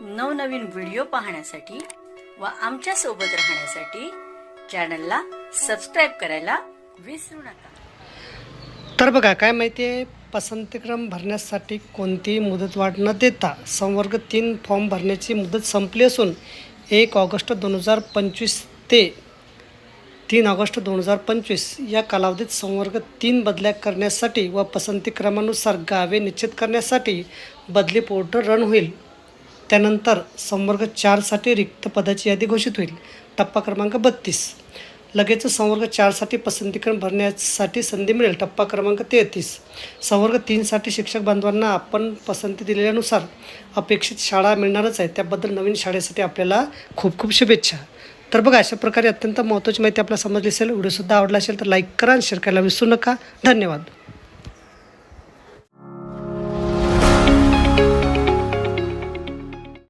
नवनवीन व्हिडिओ पाहण्यासाठी व आमच्यासोबत राहण्यासाठी चॅनलला सबस्क्राईब करायला विसरू नका. तर बघा काय माहिती आहे? पसंतीक्रम भरण्यासाठी कोणतीही मुदतवाढ न देता संवर्ग तीन फॉर्म भरण्याची मुदत संपली असून एक ऑगस्ट दोन हजार पंचवीस ते तीन ऑगस्ट दोन हजार पंचवीस या कालावधीत संवर्ग तीन बदल्या करण्यासाठी व पसंतीक्रमानुसार गावे निश्चित करण्यासाठी बदली पोर्टल रन होईल. त्यानंतर संवर्ग चारसाठी रिक्त पदाची यादी घोषित होईल. टप्पा क्रमांक बत्तीस. लगेच संवर्ग चारसाठी पसंतीकरण भरण्यासाठी संधी मिळेल. टप्पा क्रमांक तेहतीस. संवर्ग तीनसाठी शिक्षक बांधवांना आपण पसंती दिलेल्यानुसार अपेक्षित शाळा मिळणारच आहे. त्याबद्दल नवीन शाळेसाठी आपल्याला खूप खूप शुभेच्छा. तर बघा अशा प्रकारे अत्यंत महत्त्वाची माहिती आपल्याला समजली असेल व्हिडिओसुद्धा आवडला असेल तर लाईक करा आणि शेअर करायला विसरू नका. धन्यवाद.